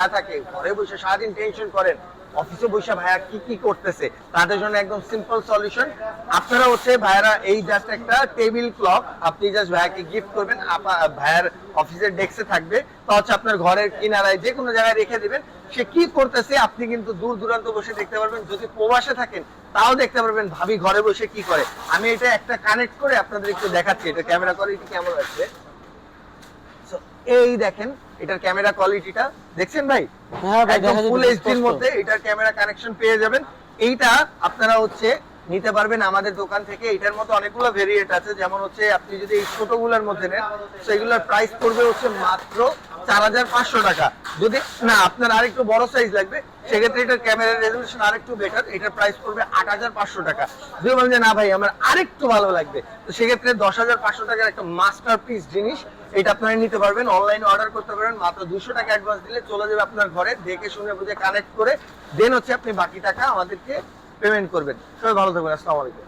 না থাকে ঘরে বসে সারাদিন টেনশন করেন অফিসে বসে ভাইয়া কি কি করতেছে তাদের জন্য একদম সিম্পল সলিউশন আপনারা হচ্ছে ভাইয়ারা এই জাস্ট একটা টেবিল ক্লক আপনি জাস্ট ভাইয়াকে গিফট করবেন ভাইয়ার অফিসের ডেস্কে থাকবে তো হচ্ছে আপনার ঘরের কিনারায় যে কোনো জায়গায় রেখে দিবেন। সে কি করতেছে আপনি কিন্তু দূর দূরান্ত বসে দেখতে পারবেন যদি প্রবাসে থাকেন তাও দেখতে পারবেন ভাবি ঘরে বসে কি করে। আমি এটা একটা কানেক্ট করে আপনাদের একটু দেখাচ্ছি এটা ক্যামেরা কোয়ালিটি কেমন আছে? So, এই দেখেন এটার ক্যামেরা কোয়ালিটিটা দেখছেন ভাই? হ্যাঁ একদম ফুল এইচডির মধ্যে এটার ক্যামেরা কানেকশন পেয়ে যাবেন। এইটা আপনারা হচ্ছে নিতে পারবেন আমাদের দোকান থেকে। এটার মধ্যে অনেকগুলো ভেরিয়েন্ট আছে। যেমন হচ্ছে আপনি যদি এই ছোটগুলোর মধ্যে নেন সেগুলোর প্রাইস পড়বে হচ্ছে মাত্র চার হাজার পাঁচশো টাকা। যদি না আপনার আরেকটু বড় সাইজ লাগবে সেক্ষেত্রে এটার ক্যামেরার রেজলিউশন আরেকটু বেটার এটার প্রাইস পড়বে আট হাজার পাঁচশো টাকা। যদি বলেন যে না ভাই আমার আরেকটু ভালো লাগবে তো সেক্ষেত্রে দশ হাজার পাঁচশো টাকার একটা মাস্টার পিস জিনিস এটা আপনারা নিতে পারবেন অনলাইনে অর্ডার করতে পারবেন, মাত্র দুশো টাকা অ্যাডভান্স দিলে চলে যাবে আপনার ঘরে, দেখে শুনে বুঝে কানেক্ট করে দেন হচ্ছে আপনি বাকি টাকা আমাদেরকে পেমেন্ট করবেন। সবাই ভালো থাকবেন, আসসালামু আলাইকুম।